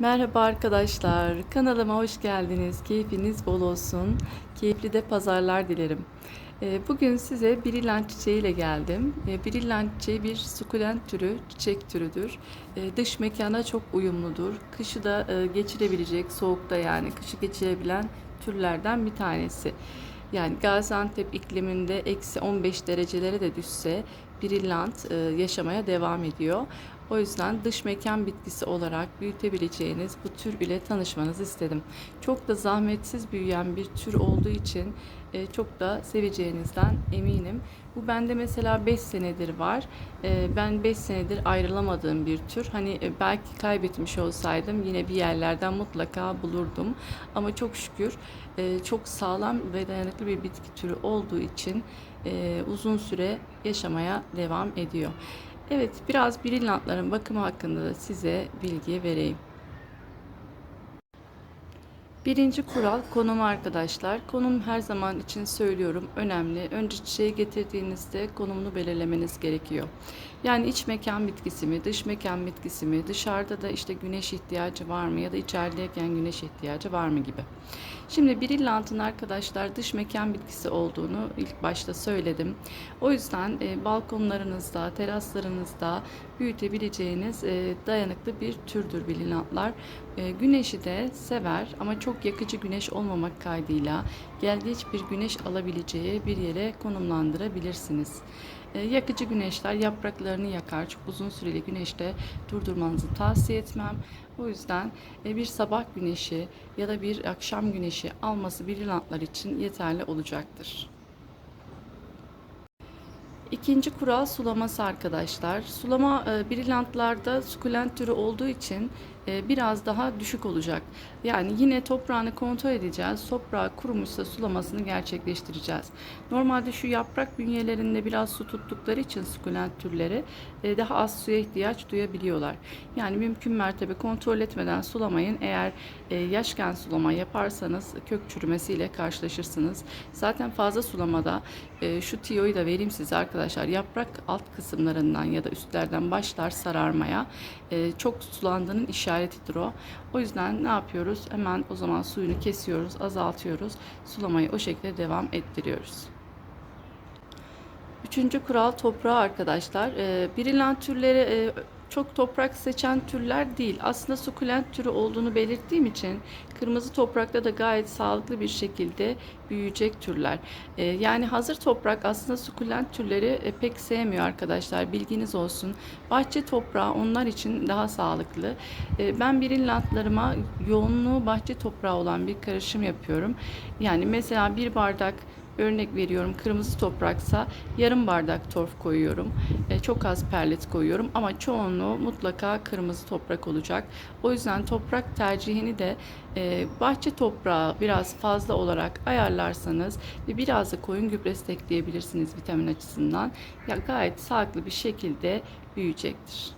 Merhaba arkadaşlar, kanalıma hoş geldiniz. Keyfiniz bol olsun. Keyifli de pazarlar dilerim. Ee, Bugün size birilan çiçeği ile geldim. Ee, Birilan çiçeği bir sukulent türü, çiçek türüdür. Ee, Dış mekana çok uyumludur. Kışı da e, geçirebilecek, soğukta yani kışı geçirebilen türlerden bir tanesi. Yani Gaziantep ikliminde eksi 15 derecelere de düşse brillant e, yaşamaya devam ediyor. O yüzden dış mekan bitkisi olarak büyütebileceğiniz bu tür ile tanışmanızı istedim. Çok da zahmetsiz büyüyen bir tür olduğu için e, çok da seveceğinizden eminim. Bu bende mesela 5 senedir var. E, ben 5 senedir ayrılamadığım bir tür. Hani belki kaybetmiş olsaydım yine bir yerlerden mutlaka bulurdum. Ama çok şükür çok sağlam ve dayanıklı bir bitki türü olduğu için e, uzun süre yaşamaya devam ediyor. Evet, biraz brilliantların bakımı hakkında da size bilgi vereyim. Birinci kural konum arkadaşlar. Konum her zaman için söylüyorum önemli. Önce çiçeği getirdiğinizde konumunu belirlemeniz gerekiyor. Yani iç mekan bitkisi mi, dış mekan bitkisi mi, dışarıda da işte güneş ihtiyacı var mı ya da içerideyken güneş ihtiyacı var mı gibi. Şimdi brillantın arkadaşlar dış mekan bitkisi olduğunu ilk başta söyledim. O yüzden e, balkonlarınızda, teraslarınızda büyütebileceğiniz e, dayanıklı bir türdür brillantlar. E, güneşi de sever ama çok yakıcı güneş olmamak kaydıyla gelgeç bir güneş alabileceği bir yere konumlandırabilirsiniz. E, yakıcı güneşler yapraklarını yakar. Çok uzun süreli güneşte durdurmanızı tavsiye etmem. O yüzden e, bir sabah güneşi ya da bir akşam güneşi alması brillantlar için yeterli olacaktır. İkinci kural sulaması arkadaşlar. Sulama e, sukulent türü olduğu için biraz daha düşük olacak. Yani yine toprağını kontrol edeceğiz. Toprağı kurumuşsa sulamasını gerçekleştireceğiz. Normalde şu yaprak bünyelerinde biraz su tuttukları için sukulent türleri e, daha az suya ihtiyaç duyabiliyorlar. Yani mümkün mertebe kontrol etmeden sulamayın. Eğer e, yaşken sulama yaparsanız kök çürümesiyle karşılaşırsınız. Zaten fazla sulamada e, şu tiyoyu da vereyim size arkadaşlar. Yaprak alt kısımlarından ya da üstlerden başlar sararmaya. E, çok sulandığının işaretidir o. O yüzden ne yapıyoruz? Hemen o zaman suyunu kesiyoruz, azaltıyoruz. Sulamayı o şekilde devam ettiriyoruz. Üçüncü kural toprağı arkadaşlar. E, birilen türleri e, çok toprak seçen türler değil. Aslında sukulent türü olduğunu belirttiğim için kırmızı toprakta da gayet sağlıklı bir şekilde büyüyecek türler. Ee, yani hazır toprak aslında sukulent türleri e, pek sevmiyor arkadaşlar. Bilginiz olsun. Bahçe toprağı onlar için daha sağlıklı. Ee, ben brilliantlarıma yoğunluğu bahçe toprağı olan bir karışım yapıyorum. Yani mesela bir bardak Örnek veriyorum kırmızı topraksa yarım bardak torf koyuyorum. E, çok az perlit koyuyorum ama çoğunluğu mutlaka kırmızı toprak olacak. O yüzden toprak tercihini de e, bahçe toprağı biraz fazla olarak ayarlarsanız ve biraz da koyun gübresi de ekleyebilirsiniz vitamin açısından. Ya gayet sağlıklı bir şekilde büyüyecektir.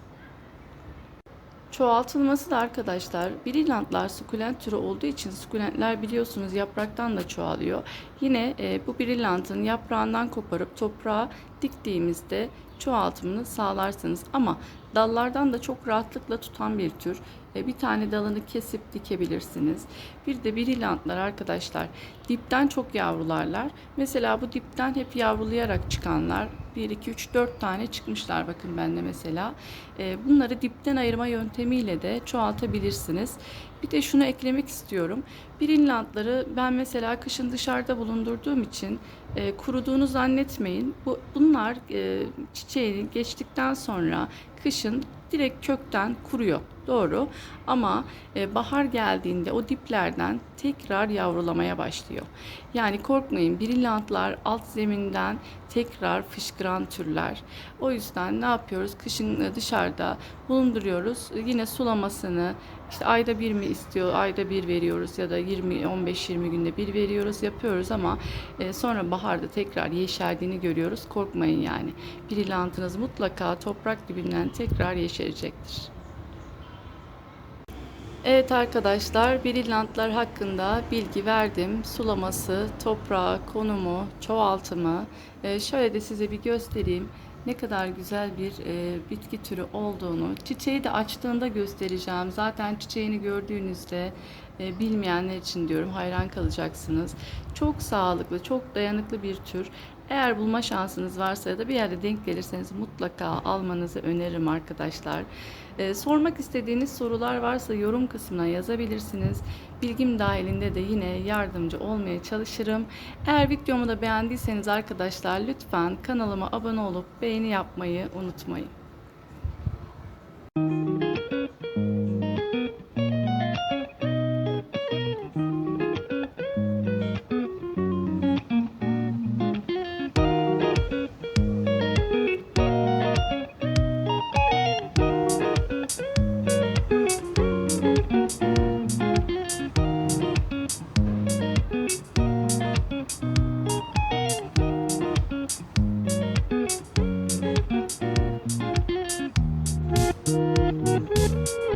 Çoğaltılması da arkadaşlar brilliantlar sukulent türü olduğu için sukulentler biliyorsunuz yapraktan da çoğalıyor. Yine e, bu brillantın yaprağından koparıp toprağa diktiğimizde çoğaltımını sağlarsınız. Ama dallardan da çok rahatlıkla tutan bir tür. E, bir tane dalını kesip dikebilirsiniz. Bir de brillantlar arkadaşlar dipten çok yavrularlar. Mesela bu dipten hep yavrulayarak çıkanlar 1, 2, 3, 4 tane çıkmışlar bakın bende mesela. E, bunları dipten ayırma yöntemiyle de çoğaltabilirsiniz. Bir de şunu eklemek istiyorum. Brilliantları ben mesela kışın dışarıda bulundurduğum için e, kuruduğunu zannetmeyin. Bu, bunlar e, çiçeğini geçtikten sonra kışın direkt kökten kuruyor. Doğru ama e, bahar geldiğinde o diplerden tekrar yavrulamaya başlıyor. Yani korkmayın brillantlar alt zeminden tekrar fışkıran türler. O yüzden ne yapıyoruz? Kışın e, dışarıda bulunduruyoruz. Yine sulamasını işte ayda bir mi istiyor, ayda bir veriyoruz ya da 20 15-20 günde bir veriyoruz yapıyoruz ama e, sonra baharda tekrar yeşerdiğini görüyoruz. Korkmayın yani. Brillantınız mutlaka toprak dibinden tekrar yeşerecektir. Evet arkadaşlar, brillantlar hakkında bilgi verdim. Sulaması, toprağı, konumu, çoğaltımı. Ee, şöyle de size bir göstereyim. Ne kadar güzel bir e, bitki türü olduğunu, çiçeği de açtığında göstereceğim. Zaten çiçeğini gördüğünüzde e, bilmeyenler için diyorum hayran kalacaksınız. Çok sağlıklı, çok dayanıklı bir tür. Eğer bulma şansınız varsa ya da bir yerde denk gelirseniz mutlaka almanızı öneririm arkadaşlar. E, sormak istediğiniz sorular varsa yorum kısmına yazabilirsiniz. Bilgim dahilinde de yine yardımcı olmaya çalışırım. Eğer videomu da beğendiyseniz arkadaşlar lütfen kanalıma abone olup beğeni yapmayı unutmayın. Thank you.